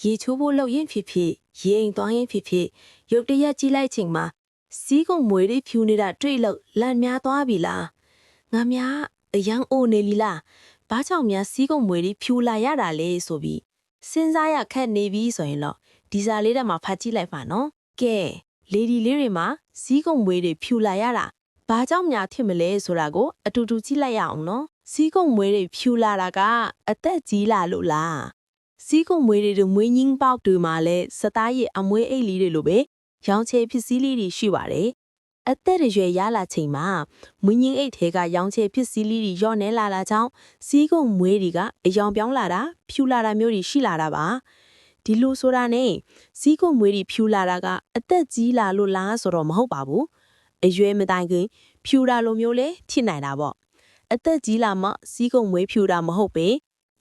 ရေချိုးဖို့လုပ်ရင်ဖြစ်ဖြစ်ရေအိမ်သွားရင်ဖြစ်ဖြစ်ရုတ်တရက်ကြီးလိုက်ချိန်မှာစီးကုံမွေတွေဖြူနေတာတွေ့လို့လန့်များသွားပြီလားငါများအယံအိုနေလီလားဘာကြောင့်များစီးကုံမွေတွေဖြူလာရတာလဲဆိုပြီးစဉ်းစားရခက်နေပြီဆိုရင်တော့ဒီစာလေးတက်မှာဖတ်ကြည့်လိုက်ပါနော်ကဲလေဒီလေးတွေမှာစီးကုံမွေတွေဖြူလာရတာဘာကြောင့်များဖြစ်မလဲဆိုတာကို အတူတူကြည့်လိုက်ရအောင်နော်စီးကုံမွေတွေဖြူလာတာကအသက်ကြီးလာလို့လား စီးကုံမွေးတွေတို့မွေးငင်းပေါက်တွေမှာလည်းစသားရည်အမွေးအိတ်လေးတွေလိုပဲရောင်ချယ်ဖြစ်စည်းလေးတွေရှိပါတယ်။အသက်အရွယ်ရလာချိန်မှာမွေးငင်းအိတ်ထဲကရောင်ချယ်ဖြစ်စည်းလေးတွေညော့နေလာတာကြောင့်စီးကုံမွေးတွေကအယောင်ပြောင်းလာတာဖြူလာတာမျိုးတွေရှိလာတာပါ။ဒီလိုဆိုတာနဲ့စီးကုံမွေးတွေဖြူလာတာကအသက်ကြီးလာလို့လားဆိုတော့မဟုတ်ပါဘူး။အရွယ်မတိုင်ခင်ဖြူတာလိုမျိုးလဲဖြစ်နိုင်တာပေါ့။အသက်ကြီးလာမှစီးကုံမွေးဖြူတာမဟုတ်ပေ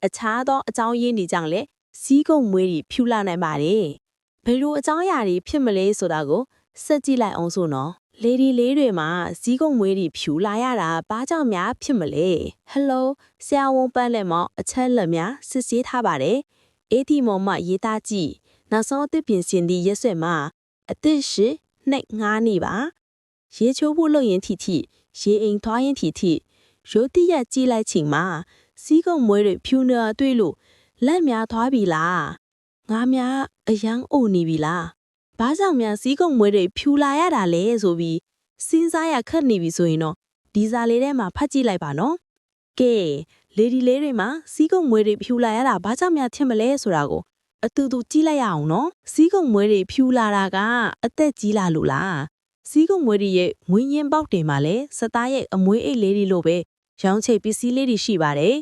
အခြားသောအကြောင်းရင်းတွေကြောင့်လည်းစီးကုံမွေးတွေဖြူလာနိုင်ပါတယ်။ဘယ်လိုအကြောင်းအရာတွေဖြစ်မလဲဆိုတာကိုစက်ကြည့်လိုက်အောင်ဆိုနော်။လေဒီလေးတွေမှာစီးကုံမွေးတွေဖြူလာရတာဘာကြောင့်များဖြစ်မလဲ။ Hello ဆရာဝန်ပန်းလက်မောင်အချက်လက်များစစ်ဆေးထားပါတယ်။အေးဒီမောင်မရေးသားကြည့်။နောက်ဆုံးအသစ်ပြင်ဆင်သည့်ရက်စွဲမှာအသစ်ရှိနှိတ်ငားနေပါ။ရေချိုးဖို့လုပ်ရင်ထီထီရေအိမ်ထွားရင်ထီထီရိုးတိရက်ကြည့်လိုက်ချိန်မှာ စီးကုံမွေးတွေဖြူနေတာတွေ့လို့လက်များသွားပြီလားငါများအယံအိုနေပြီလားဘာကြောင့်များစီးကုံမွေးတွေဖြူလာရတာလဲဆိုပြီးစဉ်းစားရခက်နေပြီဆိုရင်တော့ဒီစာလေးထဲမှာဖတ်ကြည့်လိုက်ပါနော်ကဲလေဒီလေးတွေမှာစီးကုံမွေးတွေဖြူလာရတာဘာကြောင့်များထင်မလဲဆိုတာကိုအတူတူကြည့်လိုက်ရအောင်နော်စီးကုံမွေးတွေဖြူလာတာကအသက်ကြီးလာလို့လားစီးကုံမွေးတွေရဲ့မွေးရင်ပေါက်တွေမှာလည်းစသားရဲ့အမွေးအိတ်လေးတွေလိုပဲ ရောင်းချိတ်ပစ္စည်းလေးတွေရှိပါတယ်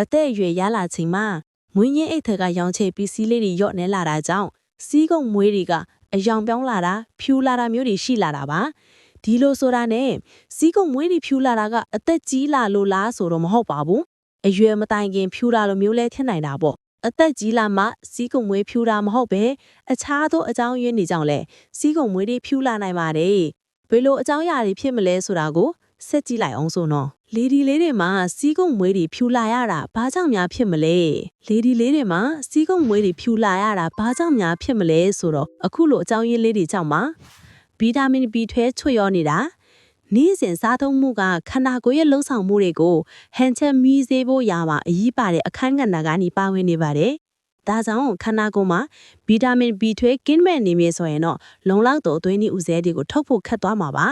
အသက်အရွယ်ရလာချိန်မှာမွေးငင်းအိတ်ထက်ကရောင်ချယ်ပစ္စည်းလေးတွေရော့နေလာတာကြောင့်စီးကုံမွေးတွေကအယောင်ပြောင်းလာတာဖြူလာတာမျိုးတွေရှိလာတာပါဒီလိုဆိုတာနဲ့စီးကုံမွေးတွေဖြူလာတာကအသက်ကြီးလာလို့လားဆိုတော့မဟုတ်ပါဘူးအရွယ်မတိုင်ခင်ဖြူလာလိုမျိုးလဲထင်နိုင်တာပေါ့အသက်ကြီးလာမှစီးကုံမွေးဖြူတာမဟုတ်ပဲအခြားသောအကြောင်းရင်းတွေကြောင့်လဲစီးကုံမွေးတွေဖြူလာနိုင်ပါတယ်ဘယ်လိုအကြောင်းအရာတွေဖြစ်မလဲဆိုတာကိုဆက်ကြည့်လိုက်အောင်ဆိုနော် လေဒီလေးတွေမှာစီးကုံမွေးတွေဖြူလာရတာဘာကြောင့်များဖြစ်မလဲလေဒီလေးတွေမှာစီးကုံမွေးတွေဖြူလာရတာဘာကြောင့်များဖြစ်မလဲဆိုတော့အခုလိုအကြောင်းရင်းလေးတွေကြောင့်ပါဗီတာမင် B12 ချွတ်ရောနေတာနေ့စဉ်စားသုံးမှုကခန္ဓာကိုယ်ရဲ့လှုပ်ဆောင်မှုတွေကိုဟန်ချက်မီးစေးဖို့ရပါအရေးပါတဲ့အခန်းကဏ္ဍကနေပါဝင်နေပါတယ် ဒါကြောင့်ခန္ဓာကိုယ်မှာဗီတာမင် B12 ကင်းမဲ့နေမြေဆိုရင်တော့လုံလောက်သောအသွေးနည်းဥစဲတွေကိုထုတ်ဖို့ခက်သွားမှာပါ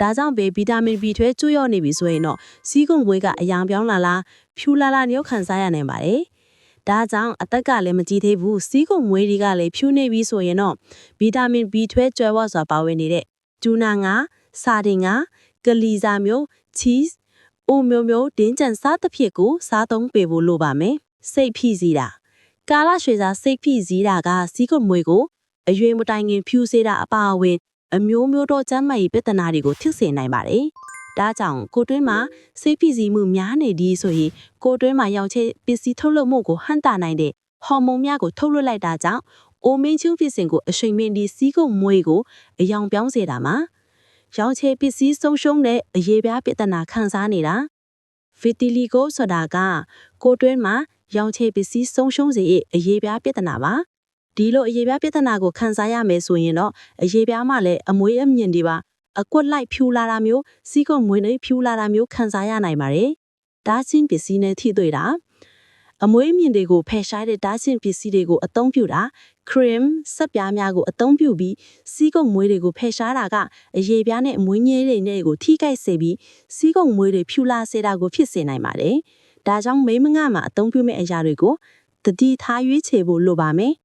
ဒါကြောင့်ပဲဗီတာမင် B ထွဲကျွရော့နေပြီဆိုရင်တော့စီးကုံဘွေးကအယောင်ပြောင်းလာလားဖြူလာလာညှို့ခံစားရနိုင်ပါတယ်။ဒါကြောင့်အသက်ကလည်းမကြီးသေးဘူးစီးကုံမွေးတွေကလည်းဖြူနေပြီဆိုရင်တော့ဗီတာမင် B ထွဲကျွဲဝစွာပါဝင်နေတဲ့ကျူနာငါစာတင်ငါကလီဇာမျိုး cheese အိုမျိုးမျိုးတင်းကြံစားသဖြင့်ကိုစားသုံးပေးဖို့လိုပါမယ်။စိတ်ဖိစီးတာ ကာလရွှေစာစိတ်ဖိစီးတာကစီးကုံမွေးကိုအရွယ်မတိုင်ခင်ဖြူစေတာအပါအဝင် အမျိုးမျိုးသောကျန်းမာရေးပြဿနာတွေကိုထိစေနိုင်ပါတယ်။ဒါကြောင့်ကိုတွင်းမှာစိတ်ဖိစီးမှုများနေသည်ဆိုရင်ကိုတွင်းမှာရောင်ချဲပစ္စည်းထုတ်လုပ်မှုကိုဟန့်တာနိုင်တဲ့ဟော်မုန်းများကိုထုတ်လွှတ်လိုက်တာကြောင့်အိုမင်းချင်းဖြစ်စဉ်ကိုအရှိန်မင်းဒီစီးကုံမွေးကိုအယောင်ပြောင်းစေတာမှာရောင်ချဲပစ္စည်းဆုံးရှုံးတဲ့အရေးပြားပြဿနာခံစားနေတာဗီတီလီကိုဆိုတာကကိုတွင်းမှာ ရောင်ချဲပစ္စည်းဆုံးရှုံးစေရဲ့အရေးပြားပြဿနာပါဒီလိုအရေးပြားပြဿနာကိုခံစားရမယ်ဆိုရင်တော့အရေးပြားမှလည်းအမွေးအမြင့်တွေပါအကွက်လိုက်ဖြူလာတာမျိုးစီးကုံမွေးနေဖြူလာတာမျိုးခံစားရနိုင်ပါတယ်။ဒါချင်းပစ္စည်းနဲ့ထိတွေ့တာအမွေးအမြင့်တွေကိုဖယ်ရှားတဲ့ဒါချင်းပစ္စည်းတွေကိုအသုံးပြုတာ cream စက်ပြားများကိုအသုံးပြုပြီးစီးကုံမွေးတွေကိုဖယ်ရှားတာကအရေးပြားနဲ့အမွေးညဲတွေနဲ့ကိုထိခိုက်စေပြီးစီးကုံမွေးတွေဖြူလာစေတာကိုဖြစ်စေနိုင်ပါတယ်။ ဒါကြောင့်မိမငါမှာအသုံးပြုမဲ့အရာတွေကိုတတိထားရွေးချယ်ဖို့လိုပါမယ်။